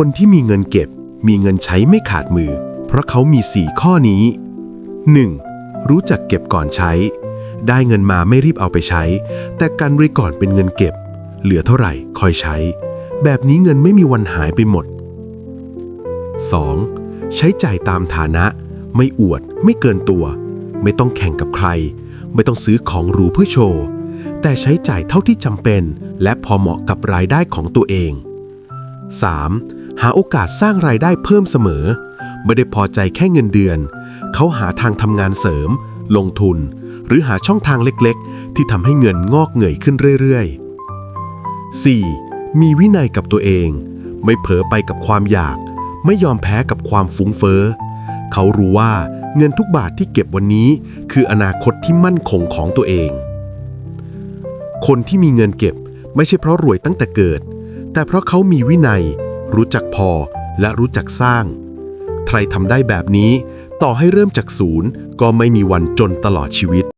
คนที่มีเงินเก็บ มีเงินใช้ไม่ขาดมือ เพราะเขามี 4 ข้อนี้ 1. รู้จักเก็บก่อนใช้ ได้เงินมาไม่รีบเอาไปใช้ แต่กันไว้ก่อนเป็นเงินเก็บ เหลือเท่าไหร่คอยใช้ แบบนี้เงินไม่มีวันหายไปหมด 2. ใช้จ่ายตามฐานะ ไม่อวด ไม่เกินตัว ไม่ต้องแข่งกับใคร ไม่ต้องซื้อของหรูเพื่อโชว์ แต่ใช้จ่ายเท่าที่จำเป็น และพอเหมาะกับรายได้ของตัวเอง 3. หาโอกาสสร้างรายได้เพิ่มเสมอ ไม่ได้พอใจแค่เงินเดือน เขาหาทางทำงานเสริม ลงทุน หรือหาช่องทางเล็กๆ ที่ทำให้เงินงอกเงยขึ้นเรื่อยๆ 4. มีวินัยกับตัวเอง ไม่เผลอไปกับความอยาก ไม่ยอมแพ้กับความฟุ้งเฟ้อ เขารู้ว่าเงินทุกบาทที่เก็บวันนี้ คืออนาคตที่มั่นคงของตัวเอง คนที่มีเงินเก็บไม่ใช่เพราะรวยตั้งแต่เกิด แต่เพราะเขามีวินัย รู้จักพอและรู้จักสร้าง ใครทำได้แบบนี้ ต่อให้เริ่มจากศูนย์ก็ไม่มีวันจนตลอดชีวิต